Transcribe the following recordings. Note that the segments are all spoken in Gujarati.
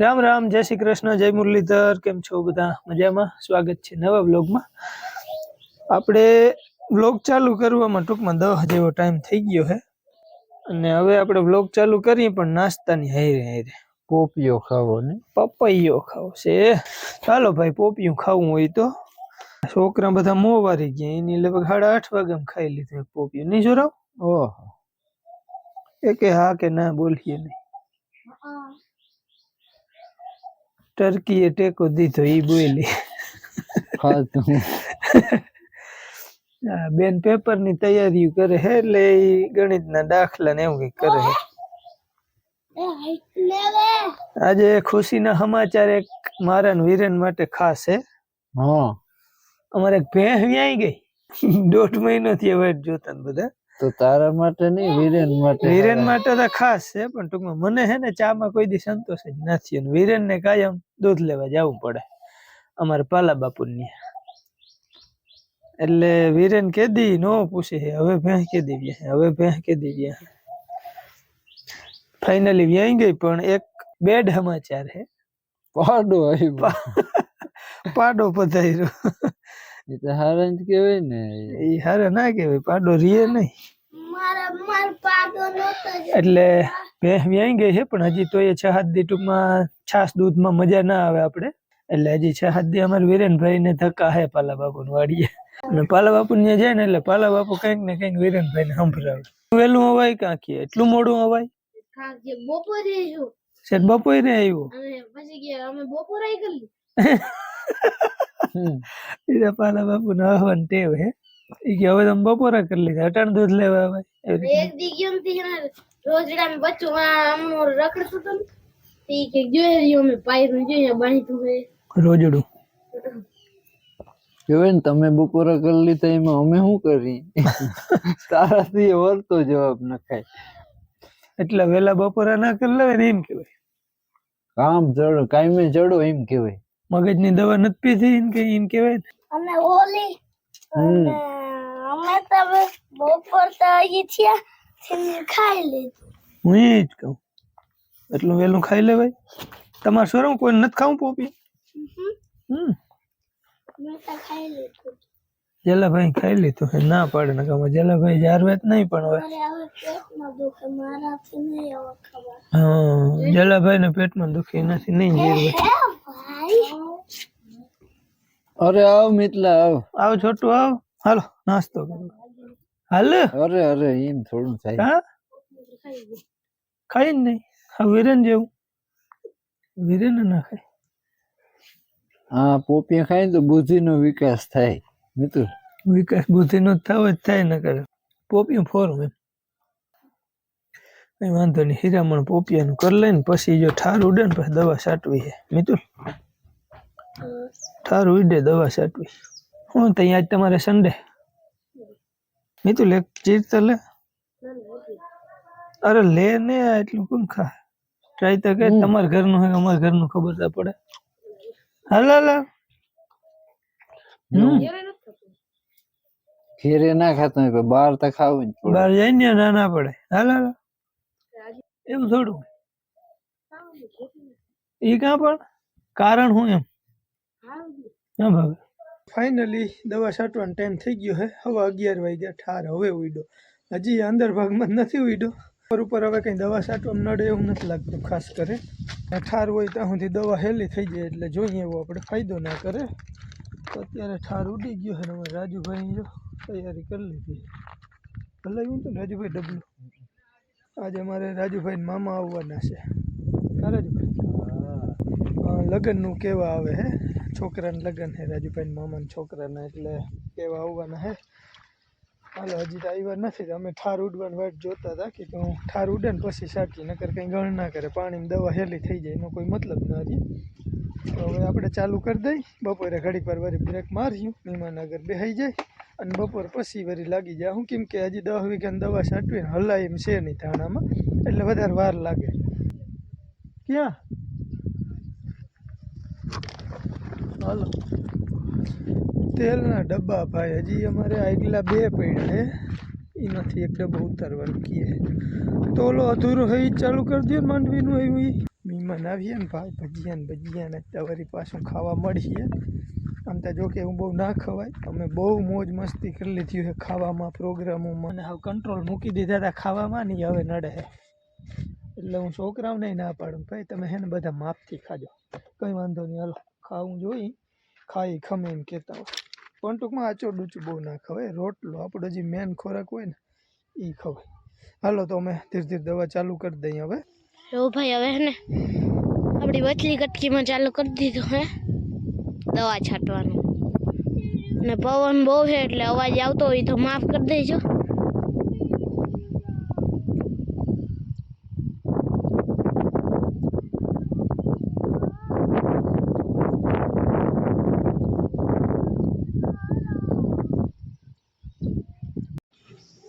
રામ રામ જય શ્રી કૃષ્ણ જય મુરલીધર કેમ છો બધા? મજામાં? સ્વાગત છે નવા વ્લોગમાં. આપણે વ્લોગ ચાલુ કરવામાં ટૂંકમાં દહ જેવો ટાઈમ થઈ ગયો છે. અને હવે આપણે વ્લોગ ચાલુ કરીએ પણ નાસ્તાની હારે હારે પોપિયો ખાવો ને? પપૈયો ખાવો છે. ચાલો ભાઈ પોપિયું ખાવું હોય તો. છોકરા બધા મોવારી ગયા એની લગભગ સાડા આઠ વાગે ખાઈ લીધું પોપિયું. નહીં જોરાવ? ઓહો. એ કે હા કે ના બોલીએ નહીં. ટર્કીએ ટેકો દીધો ઈ બોલી. બેન હા, બેન તૈયારી કરે હે એટલે ઈ ગણિતના દાખલા ને એવું કઈ કરે હે. આજે ખુશીના સમાચાર એક મારા ને વીરેન માટે ખાસ હે. અમારે એક ભેંસ વ્યાઈ ગઈ. દોઢ મહિનો થી વાટ જોતા ને બધા. તો તારા માટે નહીં વીરેન માટે વીરેન માટે તો ખાસ છે પણ ટૂંકમાં મને હે ને ચામાં કોઈ દી સંતોષ જ નથી. અને વીરેન ને કાયમ દૂધ લેવા જવું પડે અમારે પાલા બાપુની. એટલે વીરેન કેદી નો પૂછે હે હવે ભેં કે દી હવે ભેં કે દી ફાઇનલી વ્યાઈ ગઈ પણ એક બેડ સમાચાર હે. પાડો આવ્યો. પાડો પધાર્યો. એ તો હારા જ કહેવાય ને. એ હારે ના કહેવાય પાડો રીએ નહીં. એટલે ભેંસ વ્યાઈ ગઈ છે પણ હજી તો એ છ હાથ દી ટૂંકમાં છાસ દૂધમાં મજા ના આવે આપણે. એટલે હજી છ હાથ દી અમારે વિરેનભાઈ ને ધક્કા હે પાલા બાપુ વાડીએ. અને પાલા બાપુ ને જાય ને એટલે પાલા બાપુ કંઈક ને કંઈક વિરેનભાઈ ને સંભળાવે. વહેલું અવાય કાંકી? એટલું મોડું અવાય બપોરે આવ્યું. બપોરે આવ્યો? અને પછી કે અમે બપોરે કરી હમ. એટલે પાલા બાપુ ને હવન ટેવ હે. ઈ કે હવે તમે બપોરા કરી લીધા અટાણ દૂધ લેવા આવે. એક દી ગયો થી ને રોજડા મેં બચ્ચું આમનો રખડતું હતું ને ઈ કે જોઈ રહ્યો મેં પાયરું જોઈએ બાંધ્યું હે. રોજડું. કહેવાય ને તમે બપોરા કરી લીધા એમાં અમે શું કરી? તારાથી વળતો જવાબ નખાય એટલે વેલા બપોરા ના કરી લેવાય ને એમ કેવાય કામ જડો કાયમે જડો એમ કહેવાય. મગજની દવા નથી પીધી એમ કે એમ કેવાય ને. અને ઓલી અમે તો બપોર તો આવી થયા થી ખાઈ લીધું. હું એ જ કહું. એટલું વહેલું ખાઈ લેવાય. તમારે શું કોઈ નથી ખાવું પોપી? હમ. મેં તો ખાઈ લીધું. જલાભાઈ ખાઈ લીધું છે ના પાડે ને કામ જલાભાઈ જારવેત નહીં પણ હવે હા જલાભાઈ ને પેટમાં દુખી નથી નહીં જીરવે. અરે આવ મિતલા આવ. આવ છોટું આવ. હાલો નાસ્તો કરો. હાલ. અરે અરે એમ થોડું થાય. હા? ખાઈ જ નહીં. હા વિરેન જેવું. વિરેન ના ખાય. હા પોપિયા ખાય ને તો બુદ્ધિનો વિકાસ થાય. મિત્ર વિકાસ બુદ્ધિ નો થાવ જ થાય ન કરે પોપિયું ફોરું એમ કઈ વાંધો નહીં હીરામણ પોપિયાનું કરી લઈને પછી જો ઠાર ઉડે ને પછી દવા છાંટવી છે મિતુલ ઠાર ઉડે દવા છાંટવી હું તો આજ તમારે સન્ડે મિતુલ એક ચીર તો લે અરે લે ને એટલું કોણ ખા ટ્રાય તો કે તમારા ઘરનું હોય અમારા ઘરનું ખબર તો પડે હાલ હાલ હાલ. હમ ઘેરે ના ખાતા હોય બહાર તો ખાવું જ બહાર જાય ને ના ના પડે. હાલ હાલ. એવું થોડું. એ કાં પણ? કારણ હું એમ? હા ભાવે. ફાઇનલી દવા છાંટવાનો ટાઈમ થઈ ગયો હે. હવે અગિયાર વાગ્યા ઠાર. હવે ઉડ્યો હજી અંદર ભાગમાં જ નથી ઉડ્યો ઉપર ઉપર હવે કંઈ દવા છાંટવામાં નડે એવું નથી લાગતું ખાસ કરે. ઠાર હોય ત્યાં સુધી દવા હેલી થઈ જાય એટલે જોઈએ એવો આપણે ફાયદો ના કરે. તો અત્યારે ઠાર ઉડી ગયો છે હવે રાજુભાઈ જો તૈયારી કરી લીધી. ભલાયું તો રાજુભાઈ ડબલું. આજે અમારે રાજુભાઈ મામા આવવાના છે. હા રાજુભાઈ? લગ્નનું કેવા આવે હે? છોકરાને લગ્ન હે રાજુભાઈ મામાના છોકરાના એટલે કેવા આવવાના હે? હાલો હજી તો આવ્યા નથી. અમે ઠાર ઉડવાની વાટ જોતા હતા કે હું ઠાર ઉડે ને પછી સાચી નકર કંઈ ગણ ના કરે. પાણીમાં દવા હેલી થઈ જાય એનો કોઈ મતલબ ના રહે. તો હવે આપણે ચાલુ કરી દઈ. બપોરે ઘડીક વાર વળી બ્રેક માર્યું મહેમાનગર બેહાઈ જાય. અને બપોર પછી વળી લાગી જાય. હું કેમ કે હજી દસ વીઘાની દવા છાંટવીને હલાય એમ છે નહીં ધાણામાં એટલે વધારે વાર લાગે. ક્યાં? હાલો. તેલના ડબ્બા ભાઈ, હજી અમારે આગલા બે પડ્યા હે એમાંથી એક ડબ્બો ઉતારવાનું કીએ તો ઓલો અધૂરો હોય ચાલુ કરી માંડવીનું એવું મહેમાન આવીએ ને ભાઈ, ભજીયા ને ભજીયા ને તવરી પાછું ખાવા મળીએ. આમ તો જો કે હું બહુ ના ખવાય. અમે બહુ મોજ મસ્તી કરી લીધી છે ખાવામાં, પ્રોગ્રામોમાં હવે કંટ્રોલ મૂકી દીધા હતા ખાવામાં નહીં હવે નડે એટલે હું છોકરાઓને ના પાડું. ભાઈ, તમે હે ને બધા માપથી ખાજો. કંઈ વાંધો નહીં, હાલો. ખાવું જોઈ, ખાઈ ખમે એમ કહેતા હોય. પણ ટૂંકમાં આચો ડૂચું બહુ ના ખવાય. રોટલો આપણો જે મેન ખોરાક હોય ને એ ખવાય. હાલો, તો અમે ધીરે ધીરે દવા ચાલુ કરી દઈએ હવે. જો ભાઈ, હવે ને, આપણી વચલી કટકીમાં ચાલુ કરી દીધું હે. દવા છાંટવાનું. ને પવન બહુ છે એટલે અવાજ આવતો હોય તો માફ કરી દેજો.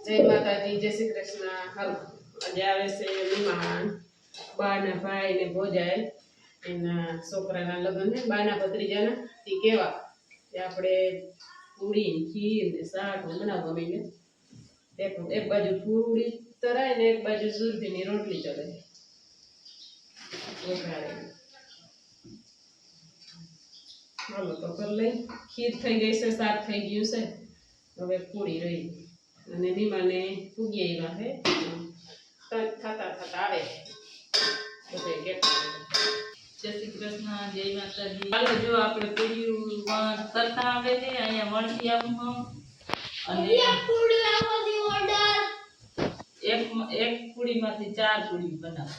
જય માતાજી, જય શ્રી કૃષ્ણ. હાલો, આજે આવે છે મહેમાન બાના ભાઈ ને ભોજાય. એના છોકરાના લગ્ન બાના ભત્રીજાના તે કેવા કે આપણે પૂરી ખીર ને શાક હમણાં માંડીએ. એક એક બાજુ પૂરી તરાય ને એક બાજુ સુરતીની રોટલી ચડે વઘારે. હાલો, તો કરી લઈ. ખીર થઈ ગઈ છે, શાક થઈ ગયું છે. હવે પૂરી રહી. અને નિમાને પૂગી આવ્યા તરત થતા થતા આવે. તો કેટલા જય શ્રી કૃષ્ણ જય માતાજી. ચાલો જો આપણે પૂર્યું વણ આવે છે અહીંયા વણથી આવું અને એક એક પૂડીમાંથી ચાર પૂડી બનાવો.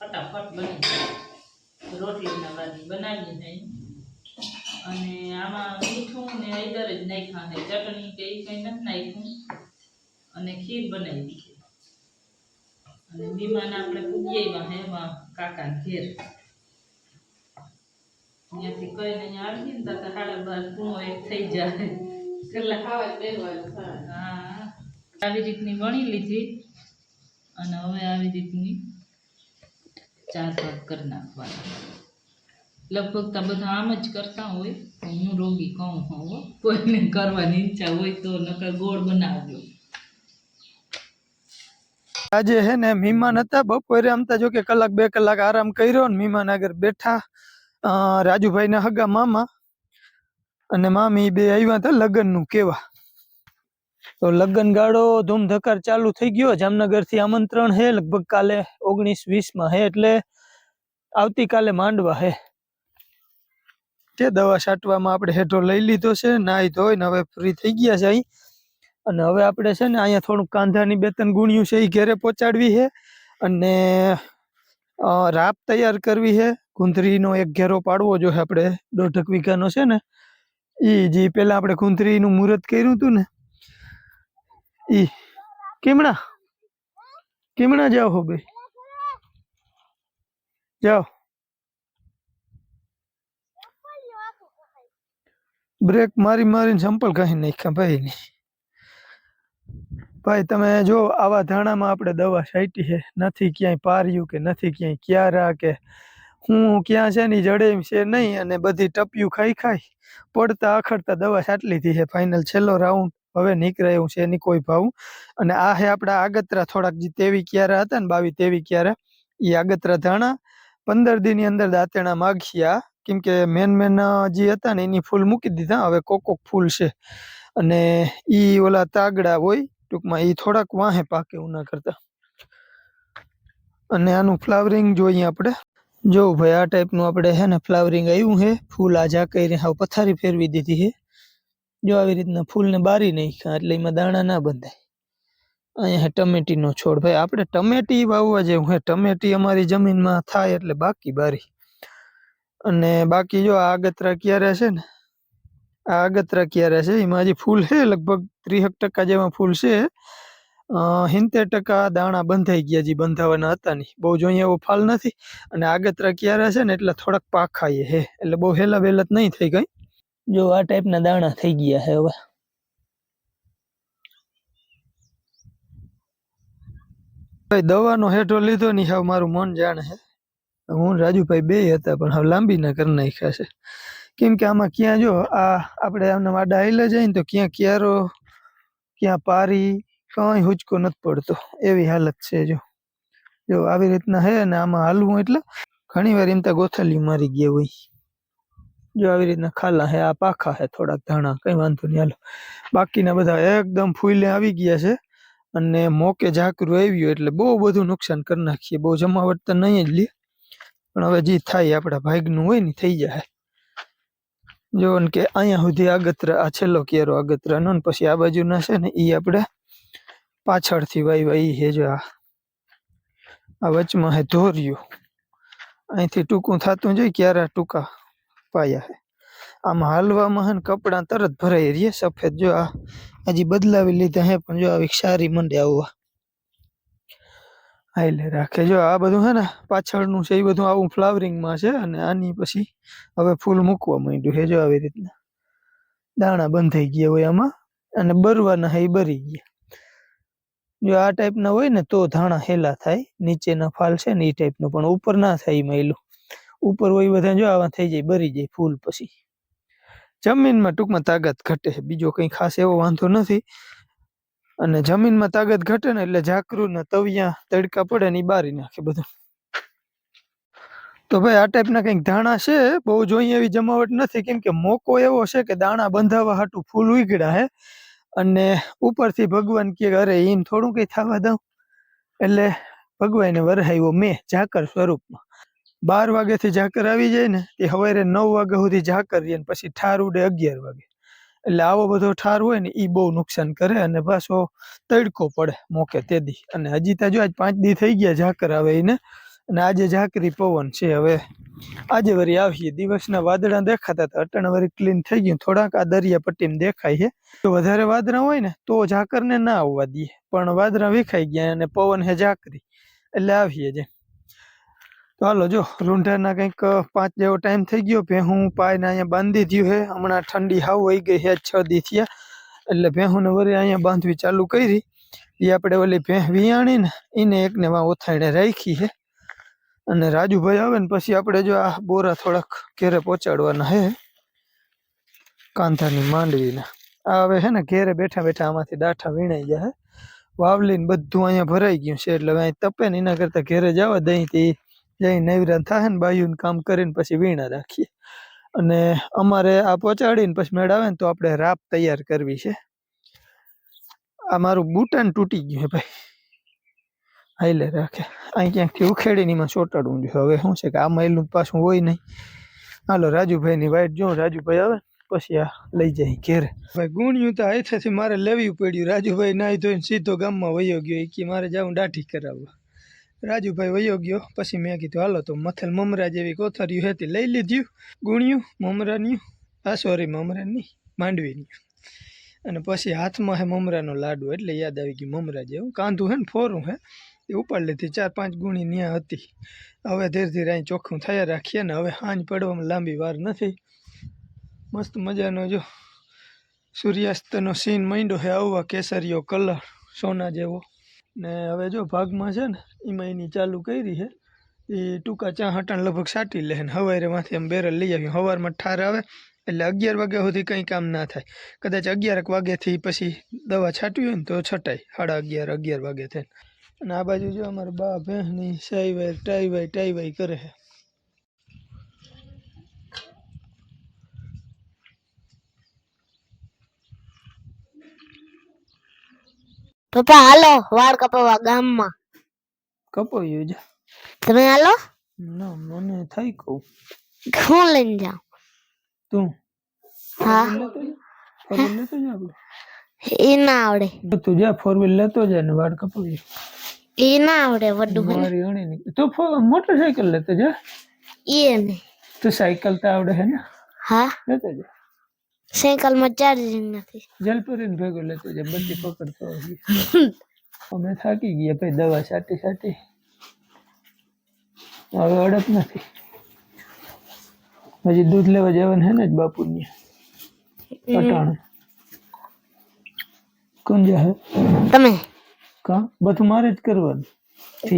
ફટાફટ બની રોટલીના વાદી બનાવીએ નહીં અને આમાં મીઠું ને હળદર જ નાખ્યા છે. ચટણી કે એ કંઈ નથી નાખ્યું. અને ખીર બનાવી દીધી. અને બીમાન આપણે પૂગીએ એમાં કાકા ઘેર. ત્યાંથી કહીને અહીંયા આવીએ ને તો સાડા બાર પૂણો એક થઈ જાય. કલાક ખાવા જ હા. આવી રીતની વણી લીધી અને હવે આવી રીતની ચાર ભાગ કરી નાખવાના. લગભગ તો બધા આમ જ કરતા હોય હું રોગી કહું હોઉં કોઈને કરવાની ઈચ્છા હોય તો નકર ગોળ બનાવજો. આજે હે ને મહેમાન હતા બપોરે આમ તો જો કે કલાક બે કલાક આરામ કર્યો ને મહેમાન આગળ બેઠા. રાજુભાઈના હગા મામા અને મામી બે આવ્યા હતા લગ્નનું કેવા. તો લગ્ન ગાળો ધૂમ ધકાર ચાલુ થઈ ગયો. જામનગરથી આમંત્રણ હે, લગભગ કાલે ઓગણીસ વીસમાં હે એટલે આવતીકાલે માંડવા હે. તે દવા છાંટવામાં આપણે હેઠો લઈ લીધો છે, નાહી ધોઈને હવે ફ્રી થઈ ગયા છે અહીં. અને હવે આપણે છે ને અહીંયા થોડુંક કાંધાની બે ત્રણ ગુણ્યું છે એ ઘેરે પહોંચાડવી છે અને રાપ તૈયાર કરવી છે કુંથરીનો એક ઘેરો પાડવો જોઈએ આપણે. દોઢક વીઘાનો છે ને એ જે પહેલાં આપણે કુંથરીનું મુહૂર્ત કર્યું હતું ને એ કેમણા? કેમણા જાઓ હો બે જાઓ. બ્રેક મારી મારીને સંપલ કાંઈ નાખ્યા ભાઈ નહીં ભાઈ તમે જો આવા ધાણામાં આપણે દવા છાંટી છે, નથી ક્યાંય પાર્યું કે નથી ક્યાંય ક્યારા કે હું ક્યાં છે ની જડે છે નહીં અને બધી ટપિયું ખાઈ ખાઈ પડતા આખડતા દવા છાંટી લીધી છે ફાઇનલ છેલ્લો રાઉન્ડ હવે નીકળે એવું છે એની કોઈ ભાવ. અને આ હે આપણા આગતરા થોડાક જે તેવી ક્યારે હતા ને બાવી તેવી ક્યારે એ આગતરા ધાણા પંદર દિનની અંદર દાંતેણા માગ્યા. કેમ કે મેન મેન જે હતા ને એની ફૂલ મૂકી દીધા, હવે કોક કોક ફૂલ છે. અને ઈ ઓલા તાગડા હોય, ટૂંકમાં ઈ થોડાક વાહે પાકે એવું ના કરતા. અને આનું ફ્લાવરિંગ જોઈએ આપણે. જો ભાઈ આ ટાઈપનું આપણે હે ને ફ્લાવરિંગ આવ્યું છે ફૂલ આ ઝાકઈને હાવ પથારી ફેરવી દીધી છે જો આવી રીતના ફૂલને બારી નાખ્યા, એટલે એમાં દાણા ના બંધાય. અહીંયા ટમેટીનો છોડ. ભાઈ આપણે ટમેટી વાવવા જેવું હે. ટમેટી અમારી જમીનમાં થાય એટલે બાકી બારી. અને બાકી જો આ આગતરા ક્યારે છે ને, આ આગતરા ક્યારે છે, એમાં હજી ફૂલ છે લગભગ ત્રીસેક ટકા જેવા ફૂલ છે. સિત્તેર ટકા દાણા બંધાઈ ગયા જે બંધાવાના હતા નહીં. બહુ જોઈએ એવો ફાલ નથી અને આગતરા ક્યારે છે ને એટલે થોડાક પાખાઈએ હે. એટલે બહુ હેલા વેલત નહીં થઈ ગઈ. જો આ ટાઈપના દાણા થઈ ગયા છે હવે. ભાઈ દવાનો હેઠો લીધો નહીં હવે મારું મન જાણે છે હું રાજુભાઈ બે હતા પણ હવે લાંબી ના કરી નાખ્યા છે. કેમ કે આમાં ક્યાં જો આ આપણે આમને આડા હાઈલા જાય ને તો ક્યાં ક્યારો ક્યાં પારી કાંઈ હુચકો નથી પડતો. એવી હાલત છે જો. જો આવી રીતના હે ને આમાં હાલવું એટલે ઘણી વાર એમ તો ગોથલી મારી ગયા હોય. જો આવી રીતના ખાલા હે, આ પાખા હે થોડાક ધાણા, કઈ વાંધો નહીં, હાલો. બાકીના બધા એકદમ ફૂલે આવી ગયા છે અને મોકે ઝાકરું આવ્યું એટલે બહુ બધું નુકસાન કરી નાખીએ. બહુ જમાવટ તો નહીં જ લે. પણ હવે જે થાય આપણા ભાગનું હોય ને થઈ જાય. જો કે અહીંયા સુધી આગતરા, આ છેલ્લો કેરો આગતરાનો ને પછી આ બાજુના છે ને એ આપણે પાછળથી ભાઈ ભાઈ હે જો આ. વચમાં હે ધોર્યું. અહીંથી ટૂંકું થતું જોઈએ ક્યારે ટૂંકા પાયા હે. આમાં હાલવામાં હે કપડાં તરત ભરાઈ રહીએ સફેદ જો આ હજી બદલાવી લીધા હે, પણ જો આવી સારી મંડે આવવા આઈલે રાખે જો આ બધું હે ને, પાછળનું છે એ બધું આવું ફ્લાવરિંગમાં છે અને આની પછી હવે ફૂલ મૂકવા માંડ્યું છે જો આવી રીતના. દાણા બંધાઈ ગયા હોય આમાં અને બરવાના હે એ બરી ગયા. જો આ ટાઈપના હોય ને, તો ધાણા હેલા થાય. નીચેના ફાલ છે ને એ ટાઈપનો પણ ઉપર ના થાય મહિલું ઉપર હોય બધા જો આવા થઈ જાય, બરી જાય ફૂલ પછી. જમીનમાં ટૂંકમાં તાકાત ઘટે બીજો કંઈ ખાસ એવો વાંધો નથી. અને જમીનમાં તાકાત ઘટે ને, એટલે ઝાકરું તવિયા તડકા પડે ને એ બારી નાખે બધું. તો ભાઈ આ ટાઈપના કંઈક ધાણા છે, બહુ જોઈએ એવી જમાવટ નથી. કેમ કે મોકો એવો છે કે દાણા બંધાવા હાટું ફૂલ ઉગડ્યા હે. અને ઉપરથી ભગવાન કે, અરે, એમ થોડું કંઈ થવા દઉં? એટલે ભગવાને વરહાવ્યો, મેં ઝાકર સ્વરૂપમાં. બાર વાગ્યાથી ઝાકર આવી જાય ને, તે સવારે નવ વાગ્યા સુધી ઝાકર રહે પછી ઠાર ઉડે અગિયાર વાગે. એટલે આવો બધો ઠાર હોય ને એ બહુ નુકસાન કરે અને પાછો તડકો પડે મોકે તેદી અને હજી તો જો આજ પાંચ દી થઈ ગયા ઝાકર આવે એને અને આજે ઝાકરી પવન છે હવે. આજે વળી આવીએ. દિવસના વાદળા દેખાતા હતા. અટણ વળી ક્લીન થઈ ગયું. થોડાક આ દરિયા પટ્ટીમાં દેખાય છે. તો વધારે વાદળા હોય ને, તો ઝાકરને ના આવવા દઈએ. પણ વાદળા વિખાઈ ગયા અને પવન હે ઝાકરી એટલે આવીએ જે. તો હાલો જો, રૂંઢાના કંઈક પાંચ જેવો ટાઈમ થઈ ગયો. ભેહું પાયને અહીંયા બાંધી દ્યું હે હમણાં ઠંડી હાવ વહી ગઈ હે છ દી થયા. એટલે ભેહુંને વળી અહીંયા બાંધવી ચાલુ કરી. એ આપણે ઓલી ભેહ વિયાણીને એને એકને વાં ઓથાણે રાખી છે. અને રાજુભાઈ આવે ને પછી આપણે જો આ બોરા થોડાક ઘેરે પહોંચાડવાના હે. કાંધાની માંડવીના. આ હવે હે ને ઘેરે બેઠા બેઠા આમાંથી ડાઠા વીણાઈ જાય વાવલીને બધું અહીંયા ભરાઈ ગયું છે એટલે અહીં તપે ને એના કરતાં ઘેરે જવા તે જઈ નૈવરાન થાય ને બાયુને કામ કરીને પછી વીણા રાખીએ. અને અમારે આ પહોંચાડીને પછી મેળ આવે ને તો આપણે રાપ તૈયાર કરવી છે. આ મારું બુટાન તૂટી ગયું ભાઈ. હાઈલે રાખે. અહીં ક્યાંકથી ઉખેડીને એમાં ચોટાડવું જોઈએ? હવે શું છે કે આ મહિલું પાછું હોય નહીં. હાલો, રાજુભાઈની વાઈટ જો, રાજુભાઈ આવે પછી આ લઈ જાય ઘેરે. ભાઈ, ગુણ્યું તો અહીંથી મારે લેવી પડ્યું. રાજુભાઈ નાહી ધોઈને સીધો ગામમાં વયો ગયો. એ કે મારે જાઉં દાઢી કરાવવા. રાજુભાઈ વયો ગયો. પછી મેં કીધું, હાલો, તો મથેલ મમરા જેવી કોથળીઓ હતી લઈ લીધ્યું ગુણ્યું, મમરાની. આ સોરી મમરાની, માંડવીની. અને પછી હાથમાં હે મમરાનો લાડુ. એટલે યાદ આવી ગયું, મમરા જેવું. કાંધું હે ને, ફોરું હે. એ ઉપાડ લીધી. ચાર પાંચ ગુણી ત્યાં હતી. હવે ધીરે ધીરે અહીં ચોખ્ખું થયા રાખીએ ને હવે સાંજ પડવામાં લાંબી વાર નથી. મસ્ત મજાનો જો સૂર્યાસ્તનો સીન માંડ્યો છે, આવવા કેસરીયો કલર સોના જેવો. ને હવે જો ભાગમાં છે ને, એમાં એની ચાલુ કરી છે. એ ટૂંકા ચા હટાણ લગભગ સાટી લે ને હવારેમાંથી એમ બેરલ લઈ આવ્યું હવારમાં ઠાર આવે એટલે અગિયાર વાગ્યા સુધી કંઈ કામ ના થાય. કદાચ અગિયારક વાગ્યાથી પછી દવા છાંટવી હોય ને તો છટાય. સાડા અગિયાર અગિયાર વાગે થાય અને આ બાજુ જો અમારા બા બહેની સાઈ વાય ટાઈ વાય ટાઈ વાય કરે છે. પપ્પા હાલો વાળ કપાવવા ગામમાં. કપાવ્યું છે તમે હાલો? ના મને થાય કહું. હું લઈને જાઉં. તું? હા. ફોર વ્હીલ લેતો જા એ ના આવડે. તું જા ફોર વ્હીલ લેતો જા ને વાળ કપાવી એ ના આવડે વડું મારી અણી નીકળી તો મોટરસાયકલ લેતો જા. એ ને. તો સાયકલ તો આવડે હે ને. હા. લેતો જા. સાયકલમાં ચાર્જિંગ નથી. જલપુરી ને ભેગો લેતો જા. બધી પકડતો. અમે થાકી ગયા ભાઈ દવા છાટી છાટી. હવે અડપ નથી. હજી દૂધ લેવા જવાનું હે ને જ બાપુની. અટાણે. કોણ જા તમે? કા? બધું મારે જ કરવાનું.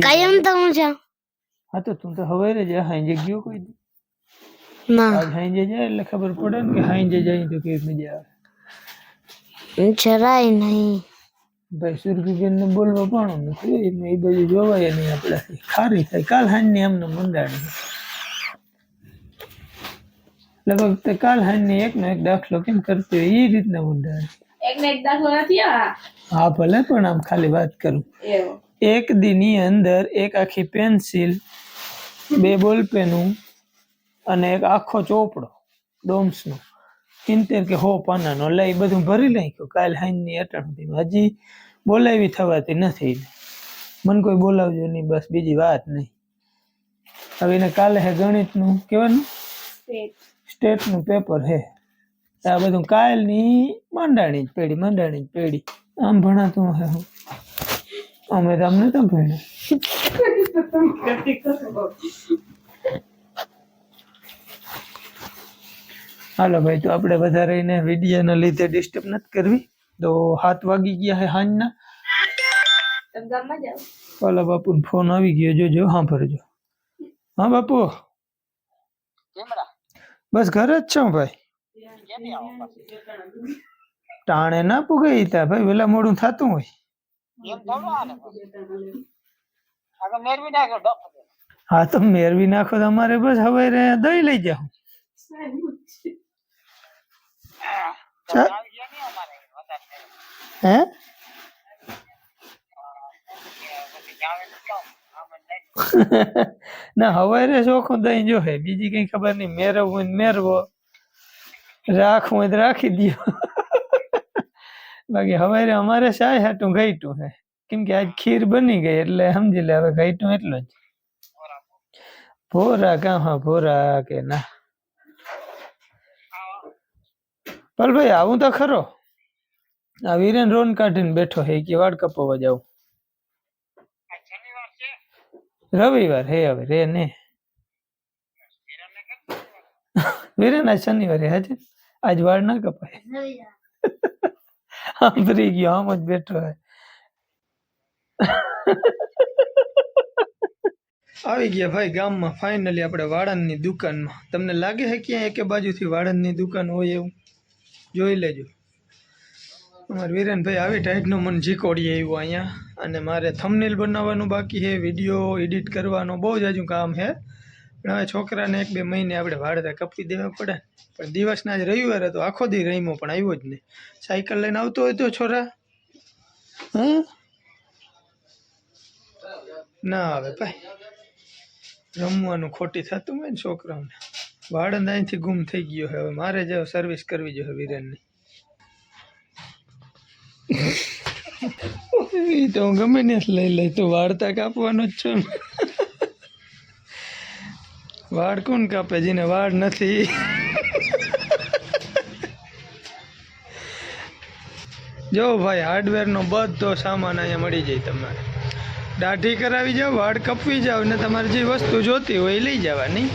કાયમ તો હું જા હા તો તું તો હવારે જ હાંજે ગયો કોઈ દી? ના. આજ હાંજે જાય એટલે ખબર પડે ને કે હાંજે જાય તો કેવી મજા આવે. જરાય નહીં. ભાઈ સુરભીબેન ને બોલવા પણ નથી એ બધું જોવાય નહીં આપણાથી. ખારી થાય. કાલ હાંજની એમને મંદાણી લગભગ તે કાલ હાંજની એકનો એક દાખલો કેમ કરતી હોય એ રીતના ઊંડાણ એક ને એક દાખલો નથી આ? હા ભલે પણ આમ ખાલી વાત કરું. એક દીની અંદર એક આખી પેન્સિલ બે બોલ પેનું અને એક આખો ચોપડો ડોમ્સનો. ઇન્તેર કે હો પાનાનો. લઈ બધું ભરી નાખ્યું. કાલ હાઈનની અટણ હતી હજી બોલાવી થવાતી નથી મને કોઈ બોલાવજો નહીં બસ બીજી વાત નહીં. હવે એને કાલે હે ગણિતનું કહેવાનું સ્ટેટનું પેપર હે. આ બધું કાલની માંડાણી જ પેઢી માંડાણી જ પેઢી. આમ ભણાતું હે હું. અમે તો અમને તો ભણ્યા હાલો ભાઈ તો આપણે વધારે એને વિડીયોના લીધે ડિસ્ટર્બ નથી કરવી. તો હાથ વાગી ગયા હે હાંજના. તમે ગામમાં જાઓ પાલા બાપુનો ફોન આવી ગયો. જોજો હા ભરજો હા બાપુ? બસ ઘરે જ છું ભાઈ? ટાણે ના પુગાઈ તા ભાઈ વેલા મોડું થતું હોય. હા તો મેરવી નાખો તો અમારે બસ હવે રે દહીં લઈ જાઓ. ચા- હે? ના હવે રે ચોખ્ખું દહીં જો હે બીજી કઈ ખબર નહીં મેરવવું હોય ને મેરવો રાખવું હોય તો રાખી દ્યો. બાકી હવે રે અમારે શાય હાટું ઘઈટું હે. કેમ કે આજ ખીર બની ગઈ એટલે સમજી લે હવે ઘઈટું એટલો જ. ભોરા કાં હા ભોરા કે ના. પલભાઈ આવું તો ખરો. આ વીરેન રોન કાઢીને બેઠો હે કે વાળ કપાવવા જાવ રવિવાર હે હવે રે ને. વીરેન આજ શનિવારે હાજે. આજ વાળ ના કપાય. સાંભળી ગયો આમ જ બેઠો હે આવી ગયા ભાઈ ગામમાં ફાઇનલી આપણે વાળંદની દુકાનમાં. તમને લાગે છે ક્યાં એકે બાજુથી વાળંદની દુકાન હોય એવું? જોઈ લેજો. અમારે વિરેનભાઈ આવી ટાઈપનો મન જીકોડી એવું અહીંયા. અને મારે થમનેલ બનાવવાનું બાકી છે વીડિયો એડિટ કરવાનો. બહુ જ હજુ કામ છે. પણ હવે છોકરાને એક બે મહિને આપણે વાળતા કપી દેવા પડે. પણ દિવસના જ રવિવાર હતો, આખો દી રહીમો પણ આવ્યો જ નહીં. સાયકલ લઈને આવતો હોય તો છોરા? હં? ના આવે ભાઈ. રમવાનું ખોટી થતું હોય ને છોકરાઓને. વાળંદ અહીંથી ગુમ થઈ ગયો હવે મારે જ સર્વિસ કરવી જોઈએ વિરેનની. તો ગમે ને લઈ લઈ તો વાર્તા કાપવાનો જ છું. વાળ કોણ કાપે જેને વાળ નથી? જો ભાઈ હાર્ડવેરનો બધો સામાન અહીંયા મળી જાય તમારે. દાઢી કરાવી જાઓ વાળ કપવી જાઓ, ને તમારે જે વસ્તુ જોતી હોય એ લઈ જવાની.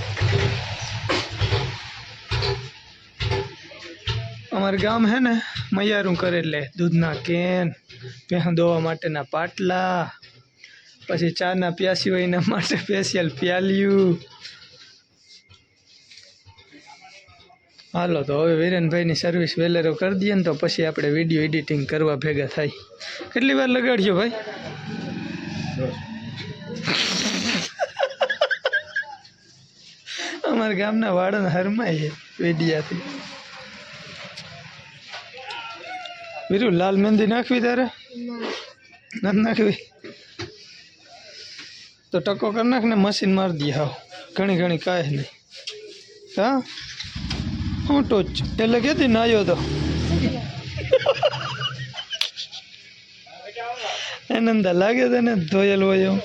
અમારું ગામ હે ને, મૈયારું કરે એટલે દૂધના કેન ભેં ધોવા માટેના પાટલા, પછી ચાના પ્યાસી હોય એના માટે સ્પેશિયલ પ્યાલિયું. હાલો તો હવે વિરેનભાઈની સર્વિસ વેલેરો કરી દઈએ ને તો પછી આપણે વીડિયો એડિટિંગ કરવા ભેગા થાય. કેટલી વાર લગાડજો ભાઈ? અમારા ગામના વાળાને હરમાય છે વેડિયાથી. વીરુ લાલ મહેંદી નાખવી તારે? નથી નાખવી? તો ટકો કરી નાખ ને મશીન મારી દઈએ હાવ. ઘણી ઘણી કાંઈ નહીં. હા? હું ટોચ એટલે કેતી નાયો તો. અંદર લાગે તને ધોયેલ હોય એવું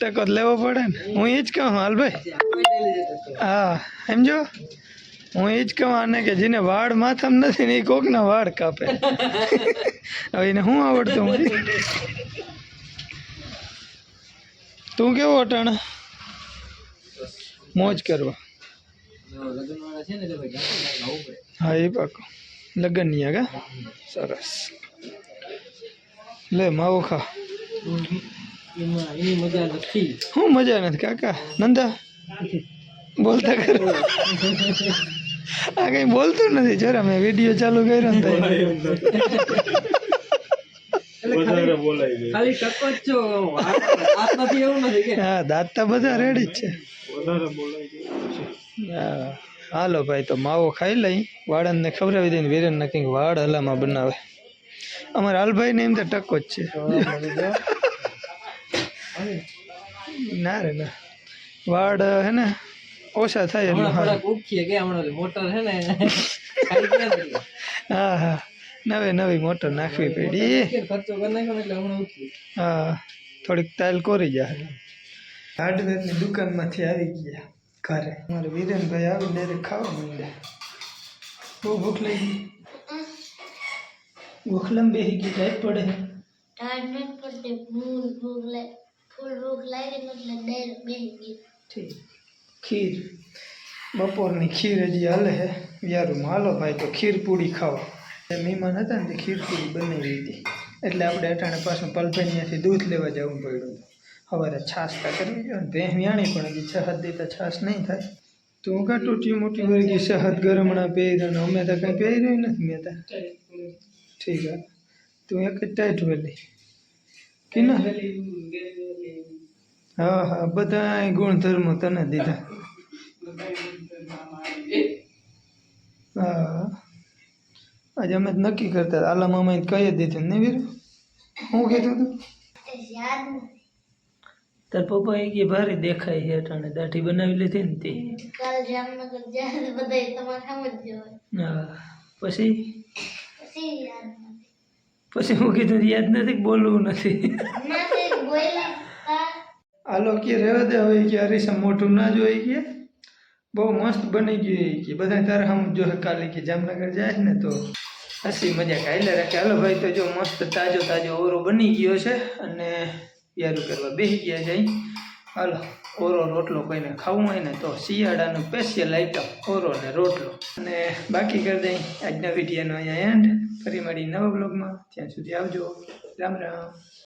ટકો લેવો પડે ને. હું એ જ કહું, હાલ ભાઈ. હા, સમજો? હું એ જ કહું આને કે જેને વાળ માથામ નથી ને એ કોકના વાળ કાપે. હવે એને શું આવડતું હોય? તું કેવો અટાણા? મોજ કરવા. હા એ પાકો. લગનની આગા સરસ. લે માવો ખા. શું મજા નથી કાકા. નંદા બોલતા કરો આ કઈ બોલતું નથી. જરા મેં વીડિયો ચાલુ કર્યો ને તો. ખાલી ટકો જ છો. વાત નથી એવું નથી કે. હા દાંત તો બધા રેડી જ છે. હા. હાલો ભાઈ તો માવો ખાઈ લઈ. વાળંદને ખવડાવી દઈને વીરેનને કંઈક વાળ હલામાં બનાવે. અમારા હાલભાઈ ને એમ તો ટકો જ છે. ના રે ના. વાળ હે ને? ઓછા થાય થોડાક ઉપખીએ કે હમણાં મોટર છે ને ગયા. હા હા. નવે નવી મોટર નાખવી પડી. ખર્ચો કરી એટલે હમણાં ઉપખી હા થોડીક તાલ કોરી જાય. હાર્ડવેરની દુકાનમાંથી આવી ગયા ઘરે. મારે વિરેનભાઈ આવી ડાયરેક્ટ ખાવા માંડ્યા. બહુ ભૂખ લાગી. ભૂખલામાં બેસી ગઈ ટાઈટ પડે. ટાઈમ નથી પડતી ફૂલ ભૂખ લંબી ફૂલ ભૂખ લાગી પડે એટલે ડાયરેક્ટ બેસી ગઈ. ઠીક. ખીર. બપોરની ખીર હજી હાલે હે. યારું હાલો ભાઈ, તો ખીર પૂરી ખાવા એ મહેમાન હતા ને તે ખીર પૂરી બનાવી હતી. એટલે આપણે અટાણે પાછું પલભણિયાથી દૂધ લેવા જવું પડ્યું સવારે છાશ તા કરવી જોઈએ ને ભેં વ્યાણી પણ હજી છહદ દેતા છાશ નહીં થાય. તું કાં ટૂટી મોટી વર્ગી શહદ ગરમણા પહેર્યો ને અમે તો કંઈ પહેર્યું નથી મેં તો. ઠીક હે તું એક જ ટાઈટ વેલી કે ના? હા હા બધા ગુણધર્મો તને દીધા. હા આજે અમે નક્કી કરતા આલા મામાએ કહી દીધું ને વીર? હું કીધું તું? તાર પપ્પા એ કે ભારે દેખાય છે અટાણે દાઢી બનાવી લીધી ને તે. કાલ જામનગર જાય બધા તમારે સામે હા પછી? પછી યાદ નથી. પછી હું કીધું યાદ નથી બોલવું નથી. નથી બોલ્યા કે રહેવા દે હોય કે હરીસા મોટું ના જોઈ કે, બહુ મસ્ત બની ગયું કે. બધા તારે હમ જો કાલે કે જામનગર જાય ને તો હસી મજાક હાલે રાખે. હાલો ભાઈ, તો જો મસ્ત તાજો તાજો ઓરો બની ગયો છે અને યારું કરવા બેસી ગયા જાય. હાલો, ઓરો રોટલો કોઈને ખાવું હોય ને તો શિયાળાનું સ્પેશિયલ આઈટમ ઓરો ને રોટલો. અને બાકી કરી દઈ આજના વિડીયોનો અહીંયા એન્ડ ફરી મળી નવા બ્લોગમાં ત્યાં સુધી આવજો. રામ રામ.